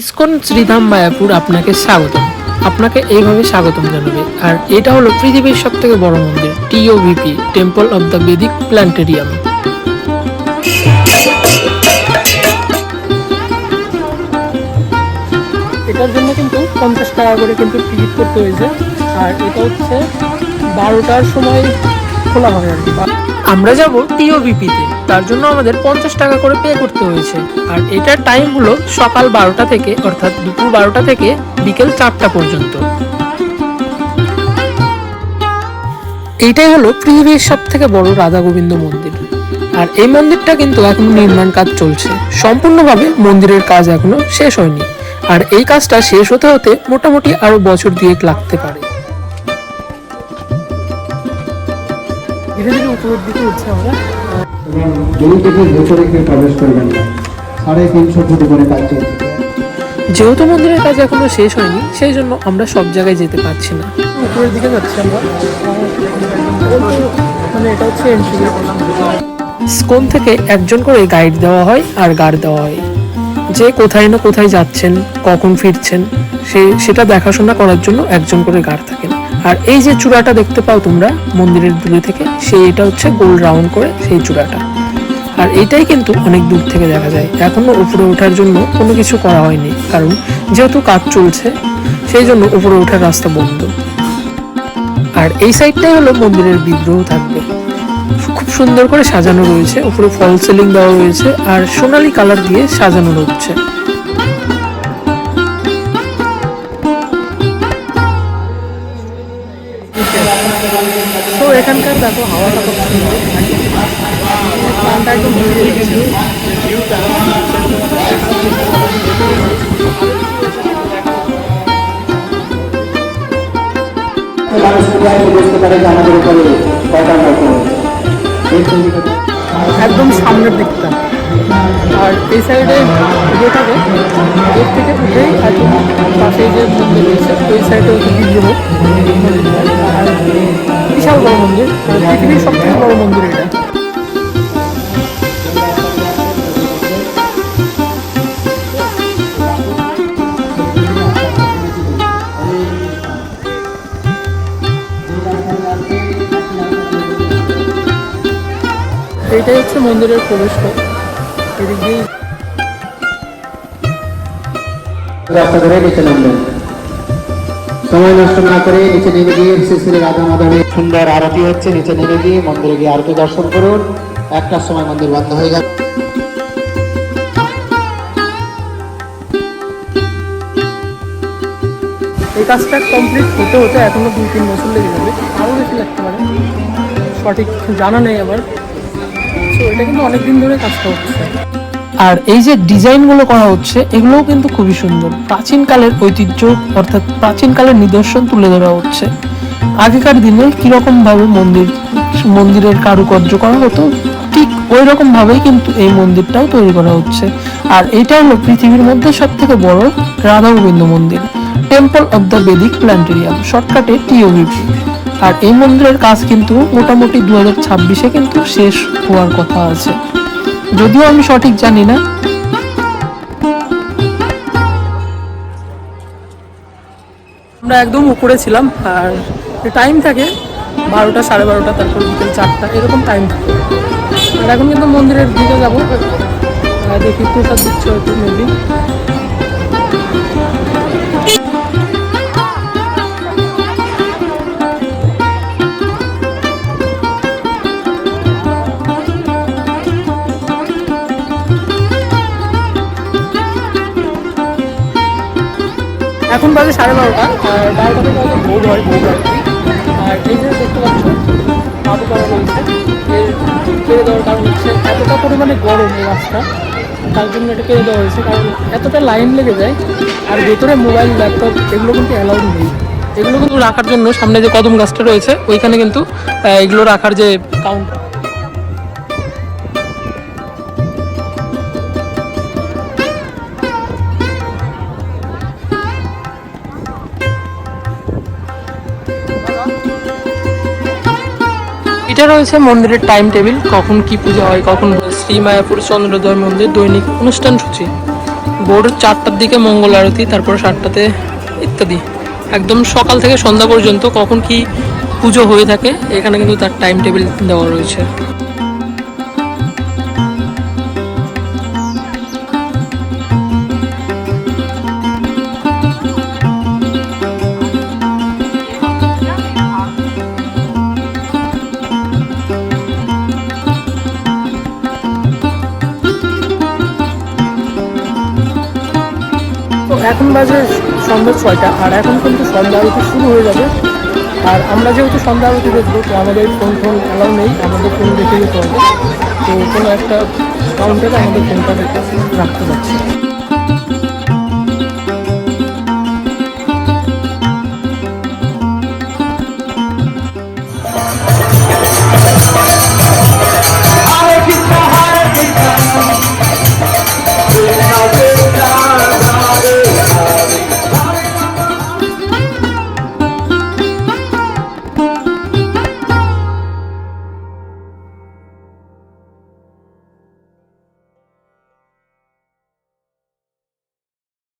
ISKCON Sridham Mayapur আপনাকে স্বাগতম। আপনাকে এইভাবে স্বাগতম জানাবে। আর এটা হলো পৃথিবীর সব থেকে বড় মন্দির TOVP temple of the Vedic planetarium এটার জন্য কিন্তু পঞ্চাশ টাকা করে কিন্তু টিকিট করতে হয়েছে। আর এটা হচ্ছে বারোটার সময় খোলা হয় আর আমরা যাব টিওভিপিতে। তার জন্য আমাদের পঞ্চাশ টাকা করে পে করতে হয়েছে। আর এটার টাইম হলো সকাল বারোটা থেকে, অর্থাৎ দুপুর বারোটা থেকে বিকেল চারটা পর্যন্ত। এইটাই হলো পৃথিবীর সব থেকে বড় রাধা গোবিন্দ মন্দির। আর এই মন্দিরটা কিন্তু এখনও নির্মাণ কাজ চলছে। সম্পূর্ণভাবে মন্দিরের কাজ এখনও শেষ হয়নি। আর এই কাজটা শেষ হতে হতে মোটামুটি আরও বছর দুয়েক লাগতে পারে। ধীরে ধীরে উপরের দিকে উঠছে আমরা। এবং থেকে ভেতরে কেউ প্রবেশ করবেন না। সাড়ে তিনশো ফুট করে কাজ চলছে। যেহেতু মন্দিরের কাজ এখনও শেষ হয়নি সেই জন্য আমরা সব জায়গায় যেতে পারছি না। উপরের দিকে যাচ্ছি আমরা। মানে এটা হচ্ছে এন্ট্রি স্কোন থেকে একজন করে গাইড দেওয়া হয় আর গার্ড দেওয়া হয়। যে কোথায় না কোথায় যাচ্ছেন কখন ফিরছেন সে সেটা দেখাশোনা করার জন্য একজন করে গার্ড থাকেন আর এই যে চূড়াটা দেখতে পাও তোমরা মন্দিরের দূরে থেকে সেই এটা হচ্ছে গোল রাউন্ড করে সেই চূড়াটা। আর এটাই কিন্তু অনেক দূর থেকে দেখা যায়। এখনও উপরে ওঠার জন্য কোনো কিছু করা হয়নি, কারণ যেহেতু কাজ চলছে, সেই জন্য উপরে ওঠার রাস্তা বন্ধ। আর এই সাইডটাই হলো মন্দিরের বিগ্রহ থাকবে। খুব সুন্দর করে সাজানো রয়েছে, উপরে ফল সিলিং দেওয়া রয়েছে, আর সোনালী কালার দিয়ে সাজানো হচ্ছে। এখানকার দেখো হাওয়াটা খুব সুন্দর প্রাণটা একদম একদম সামনের দিকটা। আর এই সাইডে ইয়ে থাকে। এর থেকে উঠেই একদম পাশে যে মন্দির রয়েছে, ওই সাইডে হচ্ছে মন্দির আর পৃথিবীর সব থেকে বড় মন্দির এটা এইটাই হচ্ছে মন্দিরের প্রবেশ পথ এদিক দিয়েই রাস্তা ধরে নিচে নামবেন সময় নষ্ট না করে নিচে নেমে গিয়ে শ্রী শ্রী রাধা মাধবের সুন্দর আরতি হচ্ছে, নিচে নেমে গিয়ে মন্দিরে গিয়ে আরতি দর্শন করুন। একটার সময় মন্দির বন্ধ হয়ে যাবে এই কাজটা কমপ্লিট হতে হতে এখনও দুই তিন বছর লেগে যাবে। আরও বেশি লাগতে পারে। সঠিক জানা নেই আমার। তো এটা কিন্তু অনেক দিন ধরে কাজটা হচ্ছে। আর এই যে ডিজাইনগুলো করা হচ্ছে, এগুলোও কিন্তু খুবই সুন্দর। প্রাচীনকালের ঐতিহ্য, অর্থাৎ প্রাচীনকালের নিদর্শন তুলে ধরা হচ্ছে। আগেকার দিনে কীরকম ভাবে মন্দির, মন্দিরের কারুকার্য করা হতো, ঠিক ওই রকম ভাবেই কিন্তু এই মন্দিরটাও তৈরি করা হচ্ছে। আর এটা হলো পৃথিবীর মধ্যে সব থেকে বড় রাধা গোবিন্দ মন্দির temple of the Vedic planetarium শর্টকাটে টিওভিপি আর এই মন্দিরের কাজ কিন্তু মোটামুটি দু হাজার ছাব্বিশে কিন্তু শেষ হওয়ার কথা আছে। যদিও আমি সঠিক জানি না। আমরা একদম উপরে ছিলাম, আর টাইম থাকে বারোটা, সাড়ে বারোটা, তারপর বিকেল চারটা, এরকম টাইম থাকে। আর এখন কিন্তু মন্দিরের দিকে যাব। দেখি প্রসাদ দিচ্ছে হয়তো মেবি এখন বাজে সাড়ে বারোটা। আর বারোটা থেকে হয়তো হয় আরতি আর এই যে দেখতে পাচ্ছ পাবু করা রয়েছে এর কেড়ে দেওয়ার কারণ হচ্ছে এতটা পরিমাণে গরম এই রাস্তা তার জন্য এটা কেড়ে দেওয়া হয়েছে কারণ এতটা লাইন লেগে যায় আর ভেতরে মোবাইল ল্যাপটপ এগুলো কিন্তু অ্যালাউড নেই। এগুলো কিন্তু রাখার জন্য সামনে যে কদম গাছটা রয়েছে ওইখানে কিন্তু এগুলো রাখার যে কাউন্ট রয়েছে মন্দিরের টাইম টেবিল কখন কি পূজা হয়, কখন শ্রী মায়াপুর চন্দ্রোদয় মন্দির দৈনিক অনুষ্ঠান সূচি। ভোর চারটার দিকে মঙ্গল আরতি, তারপর সাতটাতে ইত্যাদি। একদম সকাল থেকে সন্ধ্যা পর্যন্ত কখন কি পুজো হয়ে থাকে, এখানে কিন্তু তার টাইম টেবিল দেওয়া রয়েছে। এখন বাজে সন্ধ্যা ছয়টা, আর এখন কিন্তু সন্ধ্যা আরতি শুরু হয়ে যাবে। আর আমরা যেহেতু সন্ধ্যা আরতি দেখব, তো আমাদের ফোন ফোন অ্যালাউ নেই, আমাদের ফোন দেখে যেতে হবে। তো কোনো একটা কাউন্টারে আমাদের ফোনটা রেখে রাখতে পারছি